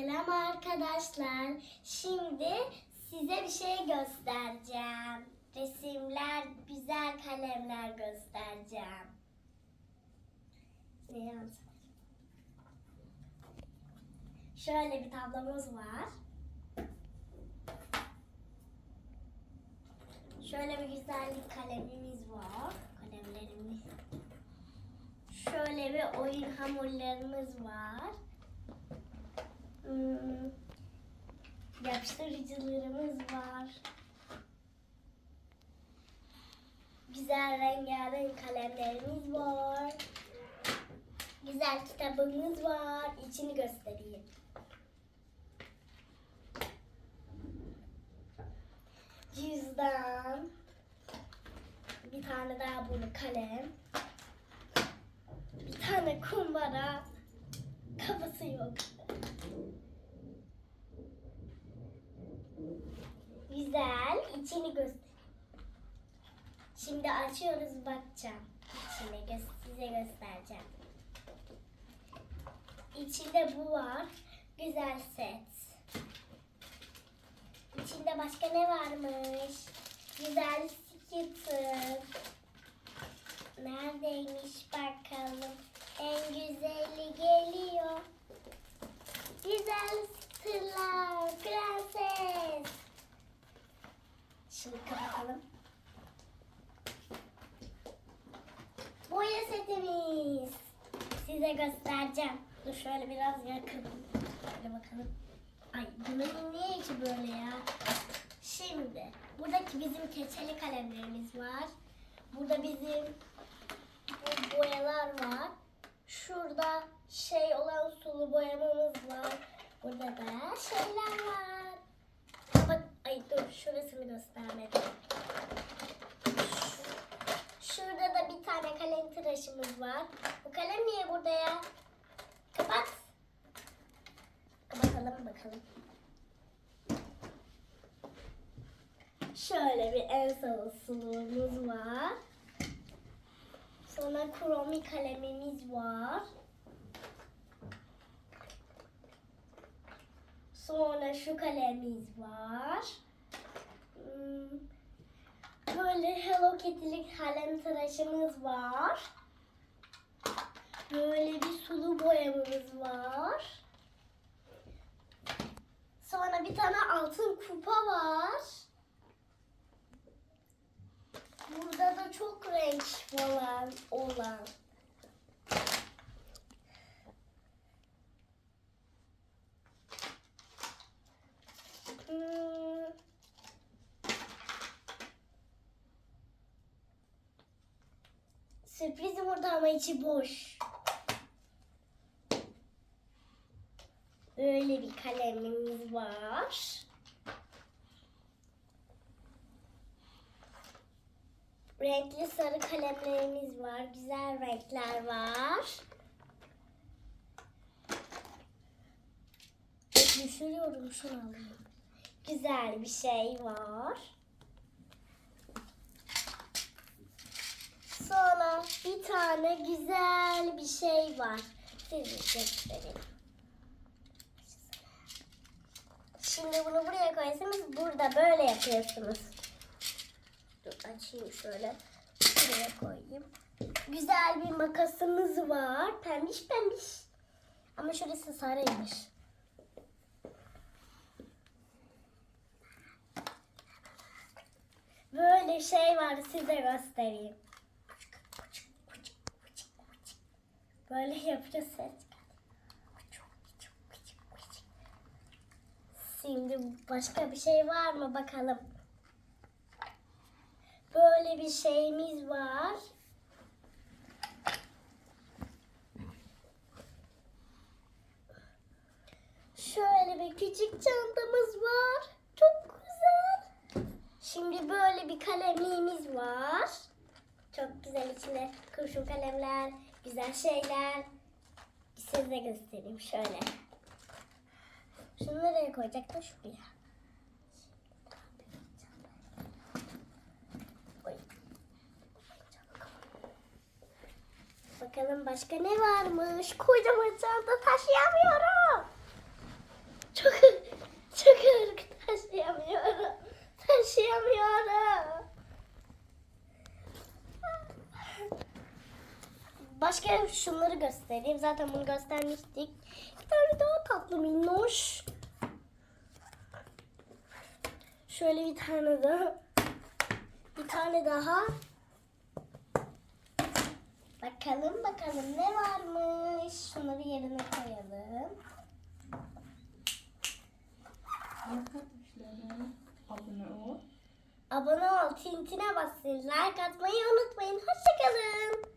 Selam arkadaşlar. Şimdi size bir şey göstereceğim. Resimler, güzel kalemler göstereceğim. Ne yazık? Şöyle bir tablomuz var. Şöyle bir güzellik kalemimiz var. Kalemlerimiz. Şöyle bir oyun hamurlarımız var. Hmm, yapıştırıcılarımız var. Güzel rengarenk kalemlerimiz var. Güzel kitabımız var. İçini göstereyim. Cüzdan. Bir tane daha bunu kalem. Bir tane kumbara. Kafası yok. Güzel. içini göster. Şimdi açıyoruz bakacağım. İçine gö- size göstereceğim. İçinde bu var. Güzel set. İçinde başka ne varmış? Güzel skitter. Neredeymiş bakalım. En güzeli geliyor. Güzel skitterlar. Prenses. Şimdi kapatalım. Boya setimiz. Size göstereceğim. Dur şöyle biraz yakın. Şöyle bakalım. Ay bunun niye içi böyle ya? Şimdi buradaki bizim keçeli kalemlerimiz var. Burada bizim bu boyalar var. Şurada şey olan sulu boyamamız var. Burada da şeyler var. Ay dur şurasını göstermedim. Şurada da bir tane kalem tıraşımız var. Bu kalem niye burada ya? Kapat. Kapatalım bakalım. Şöyle bir son suluğumuz var. Sonra kromi kalemimiz var. Sonra şu kalemimiz var. Böyle Hello Kitty'lik kalem tıraşımız var. Böyle bir sulu boyamamız var. Sonra bir tane altın kupa var. Burada da çok renk falan olan. Hmm. Sürpriz yumurta ama içi boş. Böyle bir kalemimiz var. Renkli sarı kalemlerimiz var. Güzel renkler var. Düşürüyorum şunu alayım. Güzel bir şey var. Sonra bir tane güzel bir şey var. Size göstereyim. Şimdi bunu buraya koyarsanız burada böyle yapıyorsunuz. Dur açayım şöyle. Şuraya koyayım. Güzel bir makasımız var. Pembiş pembiş. Ama şurası sarıymış. Böyle şey var size göstereyim. Böyle yapıyor ses. Şimdi başka bir şey var mı bakalım. Böyle bir şeyimiz var. Şöyle bir küçük çantamız var. Çok güzel. Şimdi böyle bir kalemliğimiz var. Çok güzel içinde kurşun kalemler, güzel şeyler. Size de göstereyim şöyle. Şunu nereye koyacak da şuraya. Bakalım başka ne varmış? Kocaman çanta taşıyamıyorum. Çok çok ağır taşıyamıyorum. Taşıyamıyorum. Başka şunları göstereyim. Zaten bunu göstermiştik. Bir tane daha tatlı minnoş. Şöyle bir tane daha. Bir tane daha. Bakalım bakalım ne varmış. Şunları yerine koyalım. Abone ol. Abone ol, tintine basın, like atmayı unutmayın. Hoşçakalın.